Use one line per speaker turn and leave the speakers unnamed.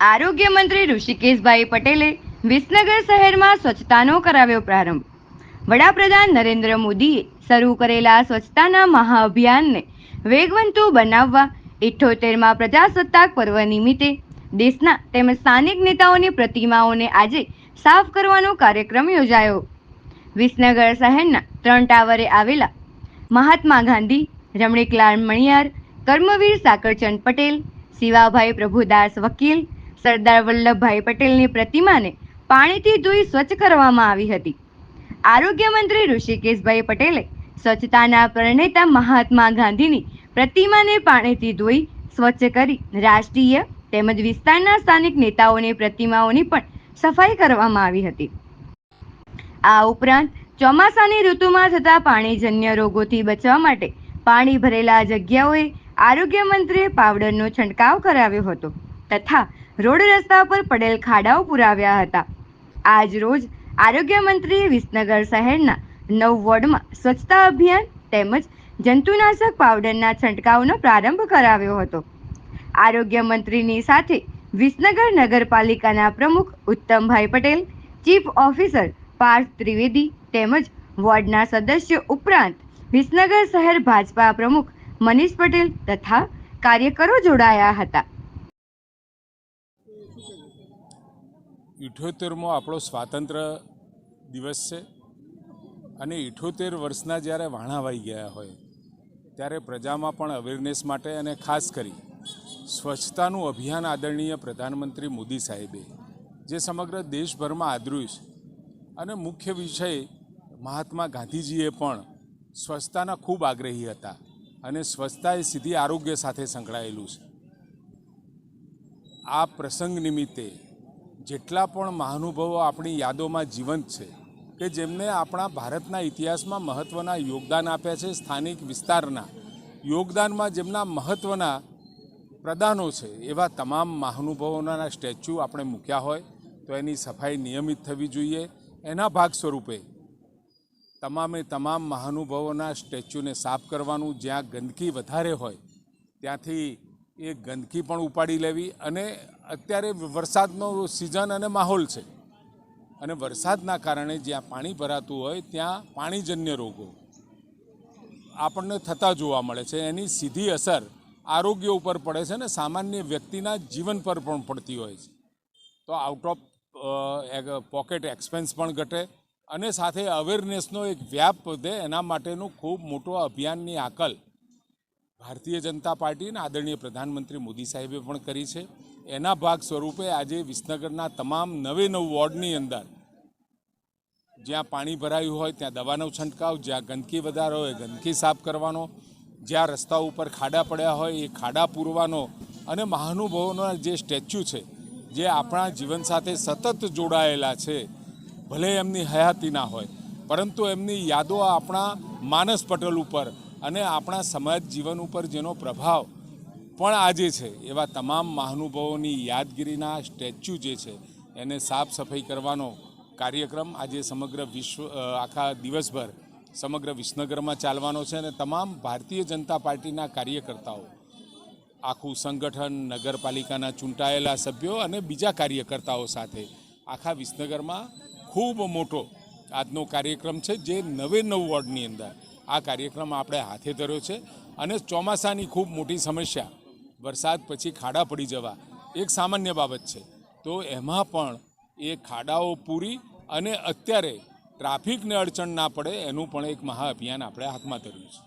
આરોગ્ય મંત્રી ઋષિકેશભાઈ પટેલે વિસનગર શહેરમાં સ્વચ્છતાનો કરાવ્યો પ્રારંભ. વડાપ્રધાન નરેન્દ્ર મોદીએ શરૂ કરેલા સ્વચ્છતાના મહાઅભિયાનને વેગવંતું બનાવવા ઇઠ્ઠોતેરમાં પ્રજાસત્તાક પર્વ નિમિત્તે દેશના તેમજ સ્થાનિક નેતાઓની પ્રતિમાઓને આજે સાફ કરવાનો કાર્યક્રમ યોજાયો. વિસનગર શહેરના ત્રણ ટાવરે આવેલા મહાત્મા ગાંધી, રમણીકલાલ મણિયાર, કર્મવીર સાકરચંદ પટેલ, શિવાભાઈ પ્રભુદાસ વકીલ સરદાર વલ્લભભાઈ પટેલની પ્રતિમાને પાણીથી ધોઈ સ્વચ્છ કરવામાં આવી હતી. આરોગ્ય મંત્રી ઋષિકેશભાઈ પટેલે સ્વચ્છતાના પ્રણેતા મહાત્મા ગાંધીની પ્રતિમાને પાણીથી ધોઈ સ્વચ્છ કરી રાષ્ટ્રીય તેમજ વિસ્તારના સ્થાનિક નેતાઓની પ્રતિમાઓની પણ સફાઈ કરવામાં આવી હતી. આ ઉપરાંત ચોમાસાની ઋતુમાં થતા પાણીજન્ય રોગોથી બચવા માટે પાણી ભરેલા જગ્યાઓએ આરોગ્ય મંત્રીએ પાવડરનો છંટકાવ કરાવ્યો હતો તથા રોડ રસ્તા પર પડેલ ખાડાઓ પુરાવ્યા હતા. આજ રોજ આરોગ્ય મંત્રીએ વિસનગર શહેરના નવ વોર્ડમાં સ્વચ્છતા અભિયાન તેમજ જંતુનાશક પાવડરના છંટકાવનો પ્રારંભ કરાવ્યો હતો. આરોગ્ય મંત્રીની સાથે વિસનગર નગરપાલિકાના પ્રમુખ ઉત્તમભાઈ પટેલ, ચીફ ઓફિસર પાર્થ ત્રિવેદી તેમજ વોર્ડના સદસ્ય ઉપરાંત વિસનગર શહેર ભાજપા પ્રમુખ મનીષ પટેલ તથા કાર્યકરો જોડાયા હતા.
ઇઠ્યોતેરમો આપણો સ્વાતંત્ર્ય દિવસ છે. અને ઇઠ્યોતેર વર્ષના જ્યારે વાણાવાઈ ગયા હોય, ત્યારે પ્રજામાં પણ અવેરનેસ માટે અને ખાસ કરી સ્વચ્છતાનું અભિયાન આદરણીય પ્રધાનમંત્રી મોદી સાહેબે, જે સમગ્ર દેશભરમાં આદર્યું છે. અને મુખ્ય વિષય મહાત્મા ગાંધીજીએ પણ સ્વચ્છતાના ખૂબ આગ્રહી હતા અને સ્વચ્છતા એ સીધી આરોગ્ય સાથે સંકળાયેલું છે. આ પ્રસંગ નિમિત્તે જેટલા પણ મહાનુભાવો આપણી યાદોમાં જીવંત છે, કે જેમને આપણા ભારતના ઇતિહાસમાં મહત્ત્વના યોગદાન આપ્યા છે સ્થાનિક વિસ્તારના, યોગદાનમાં જેમના મહત્ત્વના પ્રદાનો છે, એવા તમામ મહાનુભાવોના સ્ટેચ્યુ આપણે મૂક્યા હોય, તો એની સફાઈ નિયમિત થવી જોઈએ. એના ભાગ સ્વરૂપે તમામે તમામ મહાનુભાવોના સ્ટેચ્યુને સાફ કરવાનું જ્યાં ગંદકી વધારે હોય, ત્યાંથી એ ગંદકી પણ ઉપાડી લેવી અને અત્યારે વરસાદનો સિઝન અને માહોલ છે. અને વરસાદના કારણે જ્યાં પાણી ભરાતું હોય, ત્યાં પાણીજન્ય રોગો આપણને થતા જોવા મળે છે. એની સીધી અસર આરોગ્ય ઉપર પડે છે અને સામાન્ય વ્યક્તિના જીવન પર પણ પડતી હોય છે. તો આઉટ ઓફ પોકેટ એક્સપેન્સ પણ ઘટે અને સાથે અવેરનેસનો એક વ્યાપ વધે. એના માટેનું ખૂબ મોટો અભિયાનની આકલ ભારતીય જનતા પાર્ટી અને આદરણીય પ્રધાનમંત્રી મોદી સાહેબે પણ કરી છે. એના ભાગ સ્વરૂપે આજે વિસનગરના તમામ નવે નવ વોર્ડની અંદર જ્યાં પાણી ભરાયું હોય, ત્યાં દવાનો છંટકાવ, જ્યાં ગંદકી વધારે હોય, ગંદકી સાફ કરવાનો, જ્યાં રસ્તા ઉપર ખાડા પડ્યા હોય, એ ખાડા પૂરવાનો અને મહાનુભાવોના જે સ્ટેચ્યુ છે, જે આપણા જીવન સાથે સતત જોડાયેલા છે, ભલે એમની હયાતી ના હોય, પરંતુ એમની યાદો આપણા માનસ પટલ ઉપર અને આપણા સમાજ જીવન ઉપર જેનો પ્રભાવ પણ આજે છે, એવા તમામ મહાનુભાવોની યાદગીરીના સ્ટેચ્યુ જે છે, એને સાફ સફાઈ કરવાનો કાર્યક્રમ આજે સમગ્ર વિશ્વ આખા દિવસભર સમગ્ર વિસનગરમાં ચાલવાનો છે અને તમામ ભારતીય જનતા પાર્ટીના કાર્યકર્તાઓ, આખું સંગઠન, નગરપાલિકાના ચૂંટાયેલા સભ્યો અને બીજા કાર્યકર્તાઓ સાથે આખા વિસનગરમાં ખૂબ મોટો આજનો કાર્યક્રમ છે, જે નવે નવ વોર્ડની અંદર આ કાર્યક્રમ આપણે હાથે ધર્યો છે અને ચોમાસાની ખૂબ મોટી સમસ્યા, વરસાદ પછી ખાડા પડી જવા, એક સામાન્ય બાબત છે. તો એમાં પણ એ ખાડાઓ પૂરી અને અત્યારે ટ્રાફિકને અડચણ ના પડે એનું પણ એક મહા અભિયાન આપણે હાથમાં ધર્યું છે.